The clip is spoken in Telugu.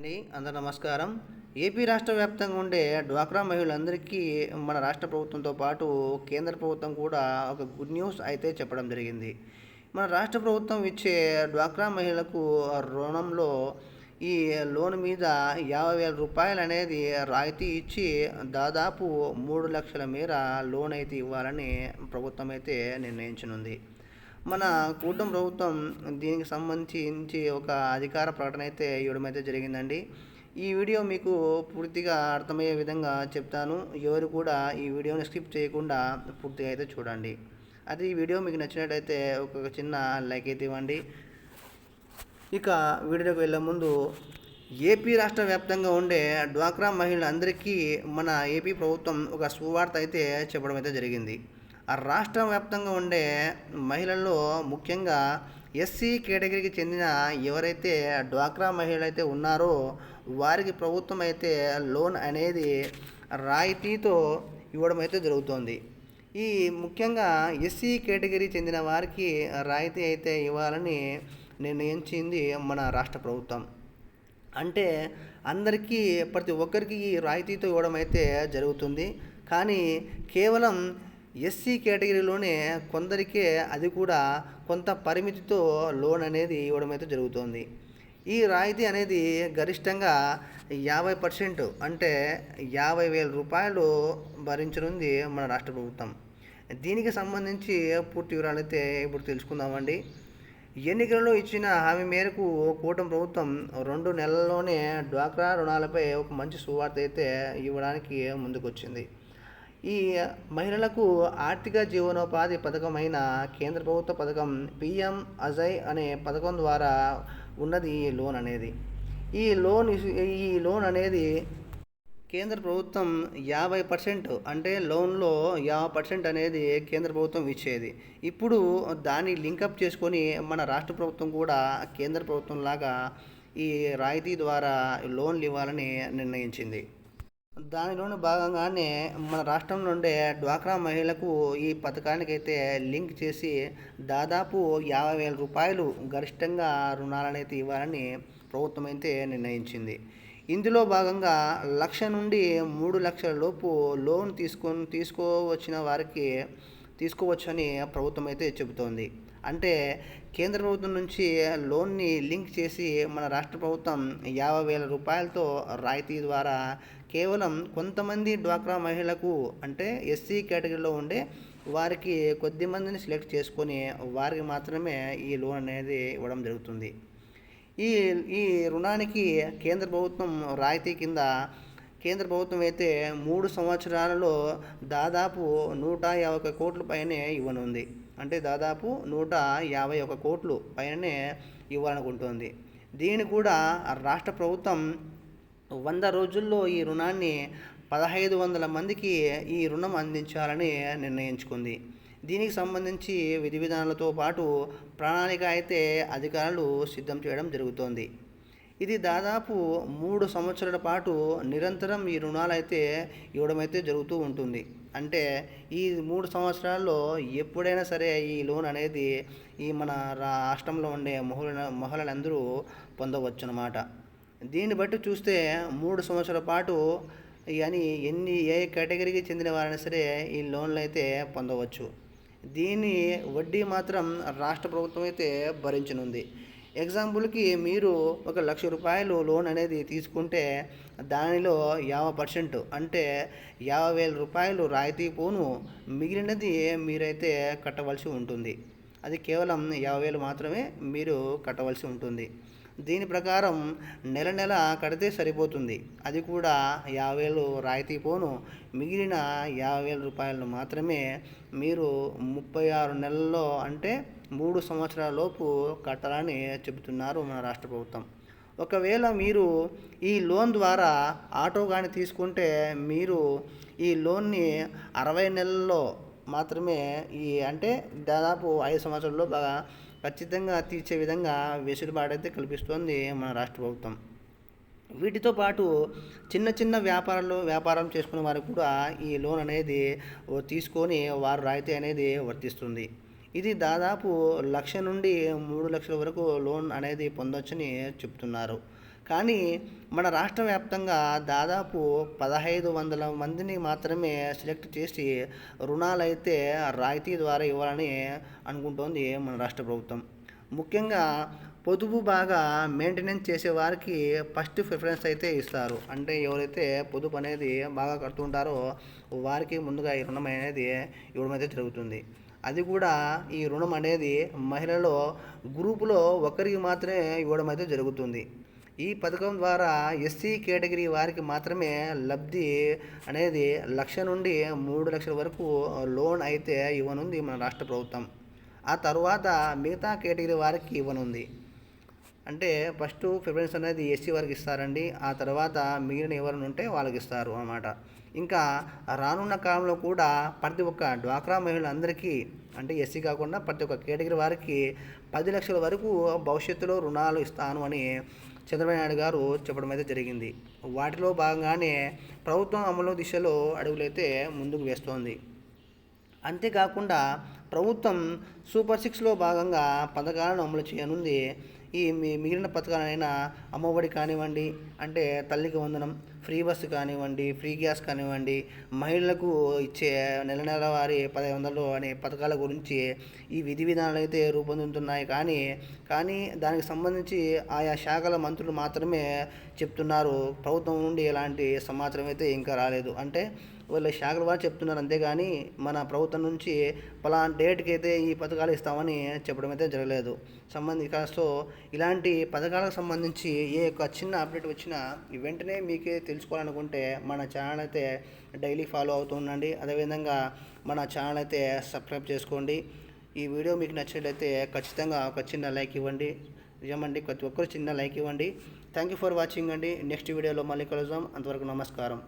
అండి అందరు నమస్కారం. ఏపీ రాష్ట్ర వ్యాప్తంగా ఉండే డ్వాక్రా మహిళలందరికీ మన రాష్ట్ర ప్రభుత్వంతో పాటు కేంద్ర ప్రభుత్వం కూడా ఒక గుడ్ న్యూస్ అయితే చెప్పడం జరిగింది. మన రాష్ట్ర ప్రభుత్వం ఇచ్చే డ్వాక్రా మహిళలకు రుణంలో ఈ లోన్ మీద యాభై వేల రూపాయలు అనేది రాయితీ ఇచ్చి దాదాపు మూడు లక్షల మేర లోన్ అయితే ఇవ్వాలని ప్రభుత్వం అయితే నిర్ణయించనుంది. మన కూటమి ప్రభుత్వం దీనికి సంబంధించి ఒక అధికార ప్రకటన అయితే ఇవ్వడం అయితే జరిగిందండి. ఈ వీడియో మీకు పూర్తిగా అర్థమయ్యే విధంగా చెప్తాను. ఎవరు కూడా ఈ వీడియోని స్కిప్ చేయకుండా పూర్తిగా అయితే చూడండి. అది ఈ వీడియో మీకు నచ్చినట్టయితే ఒక చిన్న లైక్ అయితే ఇవ్వండి. ఇక వీడియోకి వెళ్ళే ముందు ఏపీ రాష్ట్ర వ్యాప్తంగా ఉండే డ్వాక్రా మహిళలందరికీ మన ఏపీ ప్రభుత్వం ఒక సువార్త అయితే చెప్పడం అయితే జరిగింది. రాష్ట్ర వ్యాప్తంగా ఉండే మహిళల్లో ముఖ్యంగా ఎస్సీ కేటగిరీకి చెందిన ఎవరైతే డ్వాక్రా మహిళలు అయితే ఉన్నారో వారికి ప్రభుత్వం అయితే లోన్ అనేది రాయితీతో ఇవ్వడం అయితే జరుగుతోంది. ఈ ముఖ్యంగా ఎస్సీ కేటగిరీ చెందిన వారికి రాయితీ అయితే ఇవ్వాలని నిర్ణయించింది మన రాష్ట్ర ప్రభుత్వం. అంటే అందరికీ ప్రతి ఒక్కరికి ఈ రాయితీతో ఇవ్వడం అయితే జరుగుతుంది. కానీ కేవలం ఎస్సీ కేటగిరీలోనే కొందరికే అది కూడా కొంత పరిమితితో లోన్ అనేది ఇవ్వడం అయితే జరుగుతోంది. ఈ రాయితీ అనేది గరిష్టంగా యాభై పర్సెంట్ అంటే యాభై వేల రూపాయలు భరించనుంది మన రాష్ట్ర ప్రభుత్వం. దీనికి సంబంధించి పూర్తి వివరాలు అయితే ఇప్పుడు తెలుసుకుందామండి. ఎన్నికలలో ఇచ్చిన హామీ మేరకు కూటమి ప్రభుత్వం రెండు నెలల్లోనే డ్వాక్రా రుణాలపై ఒక మంచి సువార్త అయితే ఇవ్వడానికి ముందుకొచ్చింది. ఈ మహిళలకు ఆర్థిక జీవనోపాధి పథకమైన కేంద్ర ప్రభుత్వ పథకం పిఎం అజయ్ అనే పథకం ద్వారా ఉన్నది ఈ లోన్ అనేది. ఈ లోన్ ఈ లోన్ అనేది కేంద్ర ప్రభుత్వం యాభై పర్సెంట్ అంటే లోన్లో యాభై పర్సెంట్ అనేది కేంద్ర ప్రభుత్వం ఇచ్చేది. ఇప్పుడు దాన్ని లింకప్ చేసుకొని మన రాష్ట్ర ప్రభుత్వం కూడా కేంద్ర ప్రభుత్వం లాగా ఈ రాయితీ ద్వారా లోన్లు ఇవ్వాలని నిర్ణయించింది. దానిలోని భాగంగానే మన రాష్ట్రం నుండే డ్వాక్రా మహిళలకు ఈ పథకానికి అయితే లింక్ చేసి దాదాపు యాభై వేల రూపాయలు గరిష్టంగా రుణాలనైతే ఇవ్వాలని ప్రభుత్వం అయితే నిర్ణయించింది. ఇందులో భాగంగా లక్ష నుండి మూడు లక్షల లోపు లోన్ తీసుకొని తీసుకోవచ్చిన వారికి తీసుకోవచ్చని ప్రభుత్వం అయితే చెబుతోంది. అంటే కేంద్ర ప్రభుత్వం నుంచి లోన్ని లింక్ చేసి మన రాష్ట్ర ప్రభుత్వం యాభై వేల రూపాయలతో రాయితీ ద్వారా కేవలం కొంతమంది డ్వాక్రా మహిళలకు అంటే ఎస్సీ కేటగిరీలో ఉండే వారికి కొద్ది మందిని సెలెక్ట్ చేసుకొని వారికి మాత్రమే ఈ లోన్ అనేది ఇవ్వడం జరుగుతుంది. ఈ ఈ రుణానికి కేంద్ర ప్రభుత్వం రాయితీ కింద కేంద్ర ప్రభుత్వం అయితే మూడు సంవత్సరాలలో దాదాపు నూట యాభై ఒక కోట్ల పైనే ఇవ్వనుంది. అంటే దాదాపు నూట యాభై ఒక కోట్లు పైననే ఇవ్వాలనుకుంటుంది. దీన్ని కూడా రాష్ట్ర ప్రభుత్వం వంద రోజుల్లో ఈ రుణాన్ని పదహైదు వందల మందికి ఈ రుణం అందించాలని నిర్ణయించుకుంది. దీనికి సంబంధించి విధి విధానాలతో పాటు ప్రణాళిక అయితే అధికారులు సిద్ధం చేయడం జరుగుతోంది. ఇది దాదాపు మూడు సంవత్సరాల పాటు నిరంతరం ఈ రుణాలు అయితే ఇవ్వడం అయితే జరుగుతూ ఉంటుంది. అంటే ఈ మూడు సంవత్సరాల్లో ఎప్పుడైనా సరే ఈ లోన్ అనేది ఈ మన రాష్ట్రంలో ఉండే మొహల మహిళలందరూ పొందవచ్చు అన్నమాట దీన్ని బట్టి చూస్తే మూడు సంవత్సరాల పాటు అని ఎన్ని ఏ కేటగిరీకి చెందిన వారైనా సరే ఈ లోన్లు అయితే పొందవచ్చు. దీని వడ్డీ మాత్రం రాష్ట్ర ప్రభుత్వం అయితే భరించనుంది. ఎగ్జాంపుల్కి మీరు ఒక లక్ష రూపాయలు లోన్ అనేది తీసుకుంటే దానిలో యాభై పర్సెంట్ అంటే యాభై వేల రూపాయలు రాయితీ పోను. మిగిలినది మీరైతే కట్టవలసి ఉంటుంది. అది కేవలం యాభై వేలు మాత్రమే మీరు కట్టవలసి ఉంటుంది. దీని ప్రకారం నెల నెల కడితే సరిపోతుంది. అది కూడా యాభై వేలు రాయితీ పోను. మిగిలిన యాభై వేల రూపాయలను మాత్రమే మీరు ముప్పై ఆరు నెలల్లో అంటే మూడు సంవత్సరాల లోపు కట్టాలని చెబుతున్నారు మన రాష్ట్ర ప్రభుత్వం. ఒకవేళ మీరు ఈ లోన్ ద్వారా ఆటో కానీ తీసుకుంటే మీరు ఈ లోన్ని అరవై నెలల్లో మాత్రమే ఈ అంటే దాదాపు ఐదు సంవత్సరాల్లో బాగా ఖచ్చితంగా తీర్చే విధంగా వెసులుబాటు అయితే కల్పిస్తోంది మన రాష్ట్ర ప్రభుత్వం. వీటితో పాటు చిన్న చిన్న వ్యాపారాలు వ్యాపారం చేసుకునే వారికి కూడా ఈ లోన్ అనేది తీసుకొని వారు రాయితీ అనేది వర్తిస్తుంది. ఇది దాదాపు లక్ష నుండి మూడు లక్షల వరకు లోన్ అనేది పొందొచ్చని చెప్తున్నారు. కానీ మన రాష్ట్ర వ్యాప్తంగా దాదాపు పదహైదు వందల మందిని మాత్రమే సెలెక్ట్ చేసి రుణాలు అయితే రాయితీ ద్వారా ఇవ్వాలని అనుకుంటోంది మన రాష్ట్ర ప్రభుత్వం. ముఖ్యంగా పొదుపు బాగా మెయింటెనెన్స్ చేసే వారికి ఫస్ట్ ప్రిఫరెన్స్ అయితే ఇస్తారు. అంటే ఎవరైతే పొదుపు అనేది బాగా కడుతుంటారో వారికి ముందుగా ఈ రుణం అనేది ఇవ్వడం అయితే జరుగుతుంది. అది కూడా ఈ రుణం అనేది మహిళలో గ్రూపులో ఒకరికి మాత్రమే ఇవ్వడం అయితే జరుగుతుంది. ఈ పథకం ద్వారా ఎస్సీ కేటగిరీ వారికి మాత్రమే లబ్ధి అనేది లక్ష నుండి మూడు లక్షల వరకు లోన్ అయితే ఇవ్వనుంది మన రాష్ట్ర ప్రభుత్వం. ఆ తర్వాత మిగతా కేటగిరీ వారికి ఇవ్వనుంది. అంటే ఫస్ట్ ప్రిఫరెన్స్ అనేది ఎస్సీ వారికి ఇస్తారండి. ఆ తర్వాత మిగిలిన ఎవరైనా ఉంటే వాళ్ళకి ఇస్తారు అన్నమాట. ఇంకా రానున్న కాలంలో కూడా ప్రతి ఒక్క డ్వాక్రా మహిళలందరికీ అంటే ఎస్సీ కాకుండా ప్రతి ఒక్క కేటగిరీ వారికి పది లక్షల వరకు భవిష్యత్తులో రుణాలు ఇస్తాను అని చంద్రబాబు నాయుడు గారు చెప్పడం అయితే జరిగింది. వాటిలో భాగంగానే ప్రభుత్వం అమలు దిశలో అడుగులైతే ముందుకు వేస్తోంది. అంతేకాకుండా ప్రభుత్వం సూపర్ సిక్స్లో భాగంగా పథకాలను అమలు చేయనుంది. ఈ మీ మిగిలిన పథకాలైన అమ్మఒడి కానివ్వండి అంటే తల్లికి వందనం ఫ్రీ బస్సు కానివ్వండి ఫ్రీ గ్యాస్ కానివ్వండి మహిళలకు ఇచ్చే నెల నెల వారి వందలు అనే పథకాల గురించి ఈ విధి విధానాలు అయితే రూపొందుతున్నాయి. కానీ కానీ దానికి సంబంధించి ఆయా శాఖల మంత్రులు మాత్రమే చెప్తున్నారు. ప్రభుత్వం నుండి ఎలాంటి సమాచారం అయితే ఇంకా రాలేదు. అంటే వాళ్ళ శాఖల వారు చెప్తున్నారు అంతేగాని మన ప్రభుత్వం నుంచి పలానా డేట్కి అయితే ఈ పథకాలు ఇస్తామని చెప్పడం అయితే జరగలేదు. సంబంధిక సో ఇలాంటి పథకాలకు సంబంధించి ఏ యొక్క చిన్న అప్డేట్ వచ్చినా వెంటనే మీకే తెలుసుకోవాలనుకుంటే మన ఛానల్ అయితే డైలీ ఫాలో అవుతూ ఉండండి. అదేవిధంగా మన ఛానల్ అయితే సబ్స్క్రైబ్ చేసుకోండి. ఈ వీడియో మీకు నచ్చినట్లయితే ఖచ్చితంగా ఒక చిన్న లైక్ ఇవ్వండి. నిజమండి ప్రతి ఒక్కరు చిన్న లైక్ ఇవ్వండి. థ్యాంక్ యూ ఫర్ వాచింగ్ అండి. నెక్స్ట్ వీడియోలో మళ్ళీ కలుద్దాం. అంతవరకు నమస్కారం.